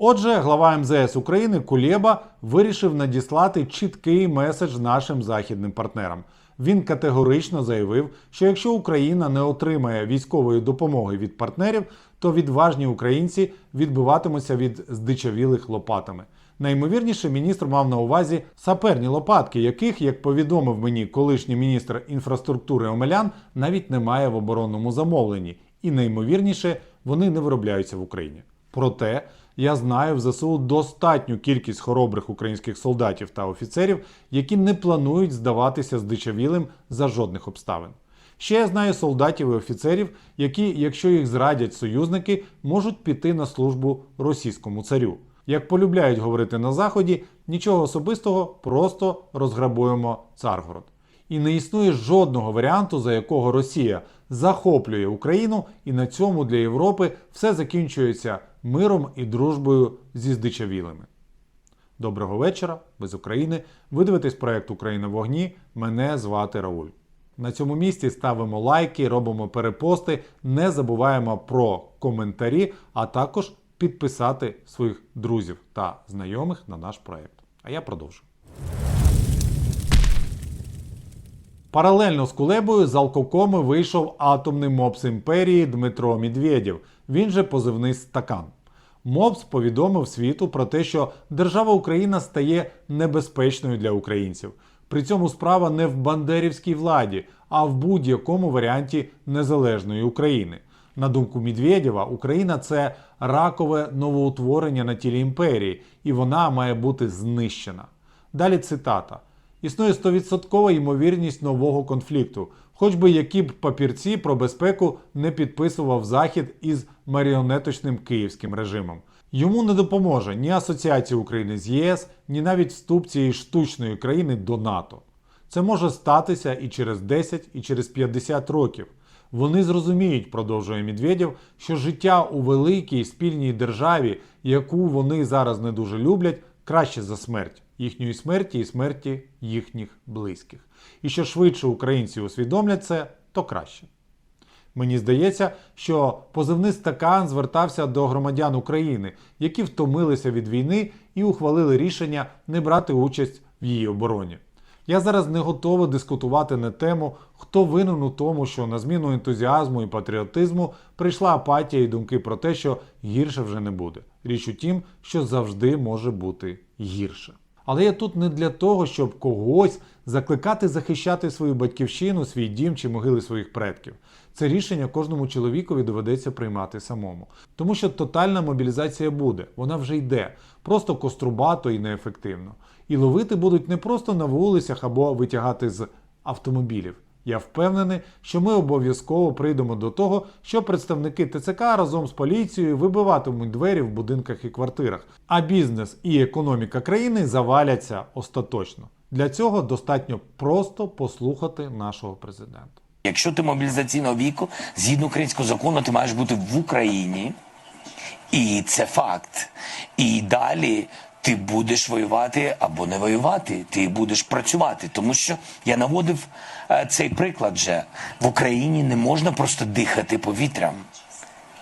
Отже, глава МЗС України Кулєба вирішив надіслати чіткий меседж нашим західним партнерам. Він категорично заявив, що якщо Україна не отримає військової допомоги від партнерів, то відважні українці відбиватимуться від здичавілих лопатами. Найімовірніше, міністр мав на увазі саперні лопатки, яких, як повідомив мені колишній міністр інфраструктури Омелян, навіть немає в оборонному замовленні, і найімовірніше вони не виробляються в Україні. Проте я знаю в ЗСУ достатню кількість хоробрих українських солдатів та офіцерів, які не планують здаватися здичавілим за жодних обставин. Ще я знаю солдатів і офіцерів, які, якщо їх зрадять союзники, можуть піти на службу російському царю. Як полюбляють говорити на Заході, нічого особистого, просто розграбуємо Царгород. І не існує жодного варіанту, за якого Росія захоплює Україну, і на цьому для Європи все закінчується миром і дружбою зі здичавілими. Доброго вечора, ви з України. Ви дивитесь проект Україна в вогні. Мене звати Рауль. На цьому місці ставимо лайки, робимо перепости, не забуваємо про коментарі, а також підписати своїх друзів та знайомих на наш проект. А я продовжу. Паралельно з Кулебою з Алкокоми вийшов атомний мопс імперії Дмитро Медведєв. Він же позивний стакан. МОПС повідомив світу про те, що держава Україна стає небезпечною для українців. При цьому справа не в бандерівській владі, а в будь-якому варіанті незалежної України. На думку Медведєва, Україна це ракове новоутворення на тілі імперії, і вона має бути знищена. Далі цитата. Існує 100% ймовірність нового конфлікту, хоч би які б папірці про безпеку не підписував Захід із маріонеточним київським режимом. Йому не допоможе ні асоціація України з ЄС, ні навіть вступ цієї штучної країни до НАТО. Це може статися і через 10, і через 50 років. Вони зрозуміють, продовжує Медведєв, що життя у великій спільній державі, яку вони зараз не дуже люблять, краще за смерть їхньої смерті і смерті їхніх близьких. І що швидше українці усвідомлять це, то краще. Мені здається, що позивний стакан звертався до громадян України, які втомилися від війни і ухвалили рішення не брати участь в її обороні. Я зараз не готовий дискутувати на тему, хто винен у тому, що на зміну ентузіазму і патріотизму прийшла апатія і думки про те, що гірше вже не буде. Річ у тім, що завжди може бути гірше. Але я тут не для того, щоб когось закликати захищати свою батьківщину, свій дім чи могили своїх предків. Це рішення кожному чоловікові доведеться приймати самому. Тому що тотальна мобілізація буде, вона вже йде, просто кострубато і неефективно. І ловити будуть не просто на вулицях або витягати з автомобілів. Я впевнений, що ми обов'язково прийдемо до того, що представники ТЦК разом з поліцією вибиватимуть двері в будинках і квартирах, а бізнес і економіка країни заваляться остаточно. Для цього достатньо просто послухати нашого президента. Якщо ти мобілізаційного віку, згідно українського закону, ти маєш бути в Україні, і це факт. І далі ти будеш воювати або не воювати, ти будеш працювати. Тому що я наводив е, цей приклад вже в Україні не можна просто дихати повітрям.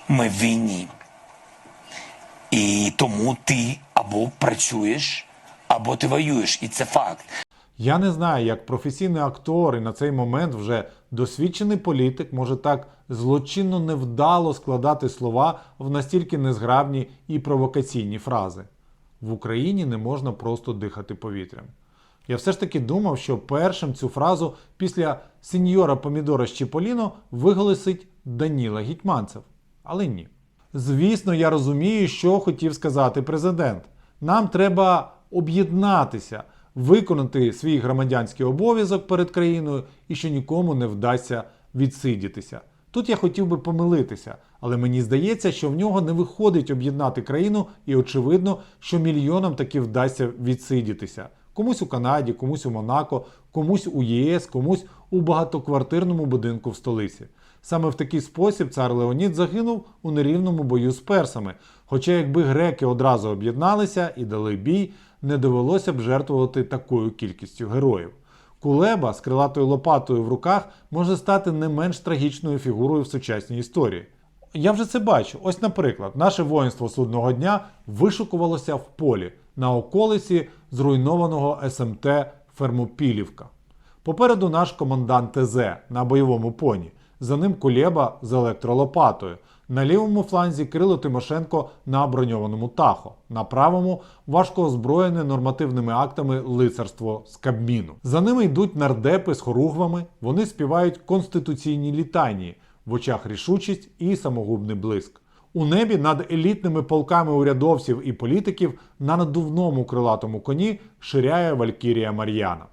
Ми в війні. І тому ти або працюєш, або ти воюєш. І це факт. Я не знаю, як професійний актор і на цей момент вже досвідчений політик може так злочинно невдало складати слова в настільки незграбні і провокаційні фрази. В Україні не можна просто дихати повітрям. Я все ж таки думав, що першим цю фразу після сеньора Помідора Щіполіно виголосить Даніла Гітьманцев. Але ні. Звісно, я розумію, що хотів сказати президент. Нам треба об'єднатися, виконати свій громадянський обов'язок перед країною і що нікому не вдасться відсидітися. Тут я хотів би помилитися, але мені здається, що в нього не виходить об'єднати країну, і очевидно, що мільйонам таки вдасться відсидітися. Комусь у Канаді, комусь у Монако, комусь у ЄС, комусь у багатоквартирному будинку в столиці. Саме в такий спосіб цар Леонід загинув у нерівному бою з персами. Хоча якби греки одразу об'єдналися і дали бій, не довелося б жертвувати такою кількістю героїв. Кулеба з крилатою лопатою в руках може стати не менш трагічною фігурою в сучасній історії. Я вже це бачу. Ось, наприклад, наше воїнство судного дня вишукувалося в полі на околиці зруйнованого СМТ Фермопілівка. Попереду наш командант ТЗ на бойовому поні. За ним Кулєба з електролопатою. На лівому фланзі Кирило Тимошенко на броньованому тахо. На правому важко озброєне нормативними актами лицарство з Кабміну. За ними йдуть нардепи з хоругвами. Вони співають конституційні літанії, в очах рішучість і самогубний блиск. У небі над елітними полками урядовців і політиків на надувному крилатому коні ширяє Валькірія Мар'яна.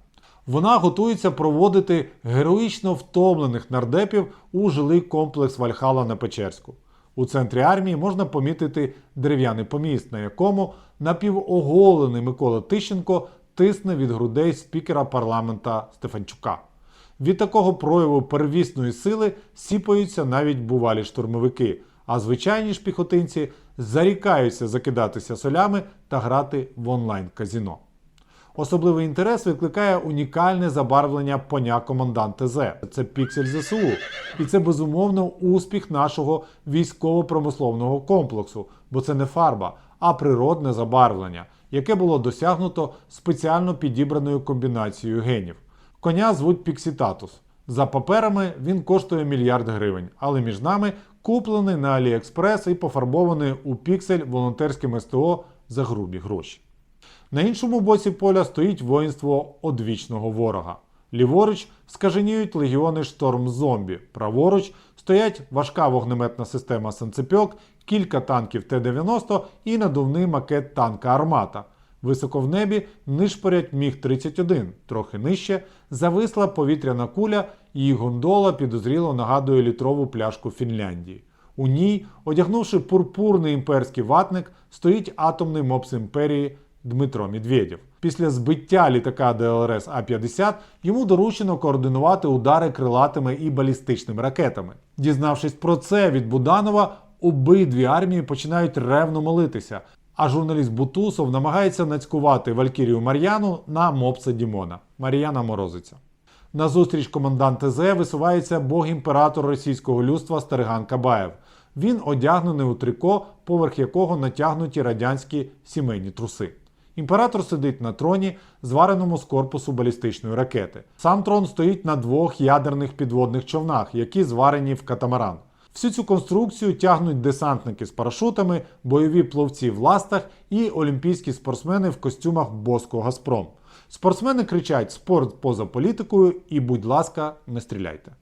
Вона готується проводити героїчно втомлених нардепів у жилий комплекс Вальхала на Печерську. У центрі армії можна помітити дерев'яний поміст, на якому напівоголений Микола Тищенко тисне від грудей спікера парламента Стефанчука. Від такого прояву первісної сили сіпаються навіть бувалі штурмовики, а звичайні ж піхотинці зарікаються закидатися солями та грати в онлайн-казіно. Особливий інтерес викликає унікальне забарвлення поня командант ТЗ. Це піксель ЗСУ. І це безумовно успіх нашого військово-промисловного комплексу, бо це не фарба, а природне забарвлення, яке було досягнуто спеціально підібраною комбінацією генів. Коня звуть Піксітатус. За паперами він коштує мільярд гривень, але між нами куплений на AliExpress і пофарбований у піксель волонтерським СТО за грубі гроші. На іншому боці поля стоїть воїнство одвічного ворога. Ліворуч скаженіють легіони шторм зомбі. Праворуч стоять важка вогнеметна система Санцепьок, кілька танків Т-90 і надувний макет танка Армата. Високо в небі нишпорять Міг-31, трохи нижче зависла повітряна куля, її гондола підозріло нагадує літрову пляшку Фінляндії. У ній, одягнувши пурпурний імперський ватник, стоїть атомний мопс імперії Дмитро Медведєв. Після збиття літака ДЛРС А-50 йому доручено координувати удари крилатими і балістичними ракетами. Дізнавшись про це від Буданова, обидві армії починають ревно молитися. А журналіст Бутусов намагається нацькувати Валькірію Мар'яну на мопса Дімона. Мар'яна морозиться. На зустріч командант ТЗ висувається бог-імператор російського людства Стариган Кабаєв. Він одягнений у трико, поверх якого натягнуті радянські сімейні труси. Імператор сидить на троні, звареному з корпусу балістичної ракети. Сам трон стоїть на двох ядерних підводних човнах, які зварені в катамаран. Всю цю конструкцію тягнуть десантники з парашутами, бойові пловці в ластах і олімпійські спортсмени в костюмах Боско Газпром. Спортсмени кричать спорт поза політикою і, будь ласка, не стріляйте.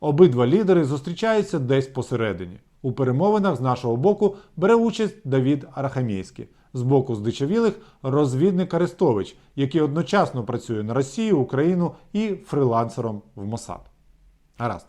Обидва лідери зустрічаються десь посередині. У перемовинах з нашого боку бере участь Давід Арахамєйський. З боку здичавілих розвідник Арестович, який одночасно працює на Росію, Україну і фрилансером в Мосад. Гаразд.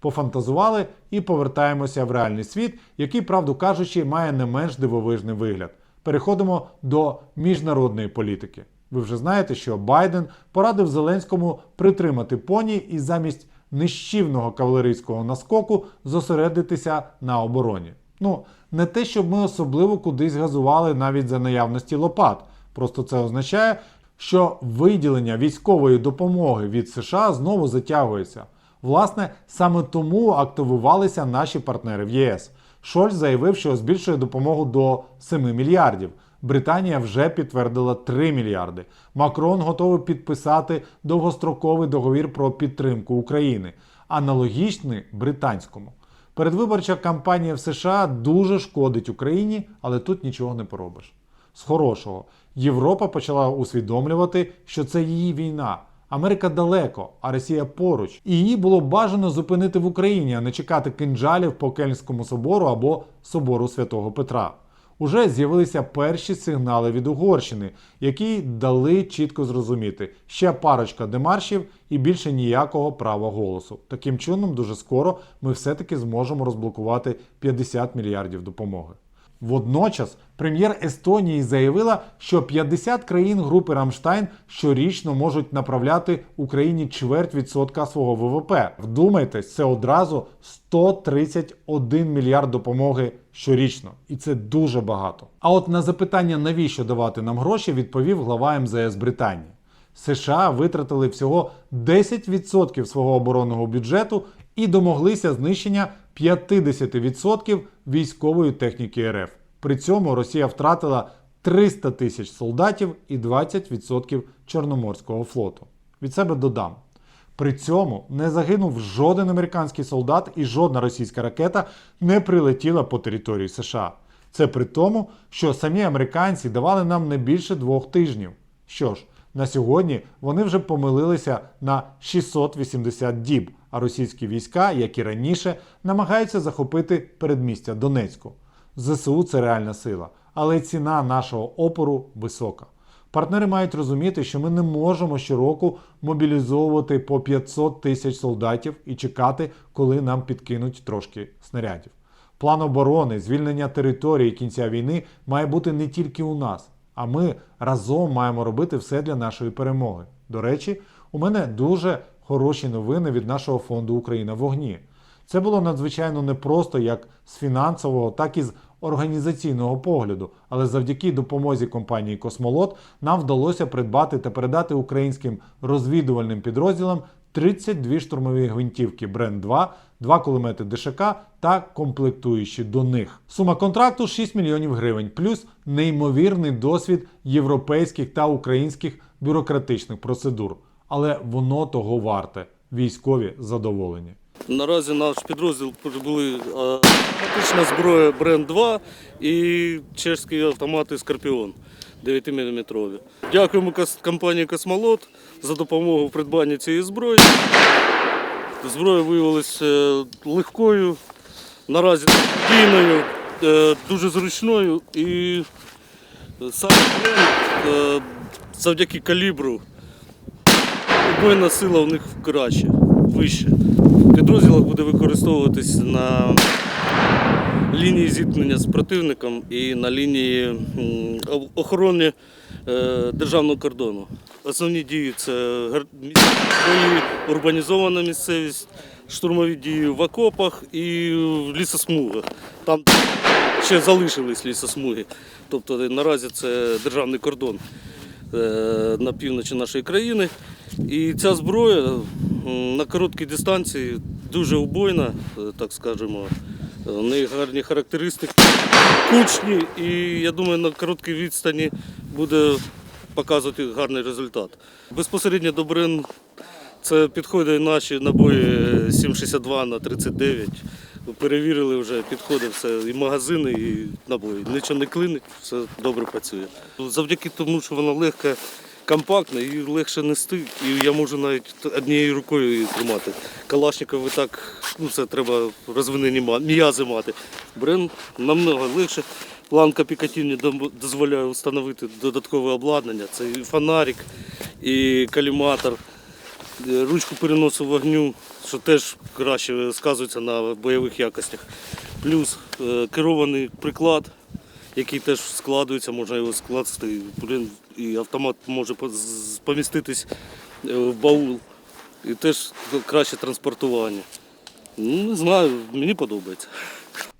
Пофантазували і повертаємося в реальний світ, який, правду кажучи, має не менш дивовижний вигляд. Переходимо до міжнародної політики. Ви вже знаєте, що Байден порадив Зеленському притримати поні і замість нищівного кавалерійського наскоку зосередитися на обороні. Ну, не те, щоб ми особливо кудись газували навіть за наявності лопат. Просто це означає, що виділення військової допомоги від США знову затягується. Власне, саме тому активувалися наші партнери в ЄС. Шольц заявив, що збільшує допомогу до 7 мільярдів. Британія вже підтвердила 3 мільярди. Макрон готовий підписати довгостроковий договір про підтримку України, аналогічний британському. Передвиборча кампанія в США дуже шкодить Україні, але тут нічого не поробиш. З хорошого, Європа почала усвідомлювати, що це її війна. Америка далеко, а Росія поруч. І її було бажано зупинити в Україні, а не чекати кинджалів по Кельнському собору або собору Святого Петра. Уже з'явилися перші сигнали від Угорщини, які дали чітко зрозуміти, ще парочка демаршів і більше ніякого права голосу. Таким чином, дуже скоро ми все-таки зможемо розблокувати 50 мільярдів допомоги. Водночас прем'єр Естонії заявила, що 50 країн групи Рамштайн щорічно можуть направляти Україні чверть відсотка свого ВВП. Вдумайтесь, це одразу 131 мільярд допомоги щорічно, і це дуже багато. А от на запитання, навіщо давати нам гроші, відповів глава МЗС Британії. США витратили всього 10% свого оборонного бюджету і домоглися знищення 50% військової техніки РФ. При цьому Росія втратила 300 тисяч солдатів і 20% Чорноморського флоту. Від себе додам. При цьому не загинув жоден американський солдат і жодна російська ракета не прилетіла по території США. Це при тому, що самі американці давали нам не більше двох тижнів. Що ж, на сьогодні вони вже помилилися на 680 діб, а російські війська, як і раніше, намагаються захопити передмістя Донецьку. ЗСУ це реальна сила, але ціна нашого опору висока. Партнери мають розуміти, що ми не можемо щороку мобілізовувати по 500 тисяч солдатів і чекати, коли нам підкинуть трошки снарядів. План оборони, звільнення території кінця війни має бути не тільки у нас, а ми разом маємо робити все для нашої перемоги. До речі, у мене дуже хороші новини від нашого фонду Україна вогні. Це було надзвичайно непросто як з фінансового, так і з організаційного погляду, але завдяки допомозі компанії Космолот нам вдалося придбати та передати українським розвідувальним підрозділам 32 штурмові гвинтівки Бренд 2, 2 кулемети ДШК та комплектуючі до них. Сума контракту 6 мільйонів гривень, плюс неймовірний досвід європейських та українських бюрократичних процедур. Але воно того варте. Військові задоволені. Наразі наш підрозділ прибули е, автоматична зброя Бренд 2 і чешські автомати Скорпіон 9-мм. Дякуємо компанії Космолот за допомогу в придбанні цієї зброї. Зброя виявилася е, легкою, наразі надійною, е, дуже зручною і е, завдяки калібру Убойна сила у них краще, вище. В підрозділах буде використовуватись на лінії зіткнення з противником і на лінії охорони е, державного кордону. Основні дії це бої, урбанізована місцевість, штурмові дії в окопах і в лісосмугах. Там ще залишились лісосмуги. Тобто наразі це державний кордон е, на півночі нашої країни. І ця зброя на короткій дистанції дуже убойна, е, так скажемо. У неї гарні характеристики, кучні, і я думаю, на короткій відстані буде показувати гарний результат. Безпосередньо до Брен це підходять наші набої 7,62 на 39. Перевірили вже, підходить все, і магазини, і набої. Нічого не клинить, все добре працює. Завдяки тому, що вона легка, компактна, її легше нести, і я можу навіть однією рукою її тримати. Калашников і так, ну це треба розвинені м'язи мати. Брен намного легше. Планка Пікатіні дом- дозволяє встановити додаткове обладнання. Це і фонарик, і каліматор, ручку переносу вогню, що теж краще сказується на бойових якостях. Плюс е, керований приклад, який теж складується, можна його скласти, і автомат може по- поміститись е, в баул. І теж краще транспортування. Ну, не знаю, мені подобається.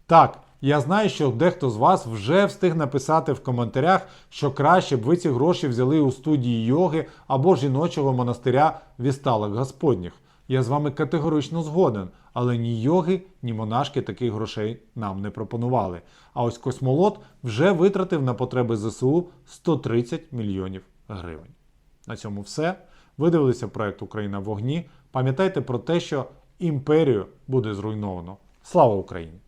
Так, я знаю, що дехто з вас вже встиг написати в коментарях, що краще б ви ці гроші взяли у студії йоги або жіночого монастиря Вісталок Господніх. Я з вами категорично згоден, але ні йоги, ні монашки таких грошей нам не пропонували. А ось космолот вже витратив на потреби ЗСУ 130 мільйонів гривень. На цьому все. Ви дивилися проект Україна в вогні. Пам'ятайте про те, що імперію буде зруйновано. Слава Україні!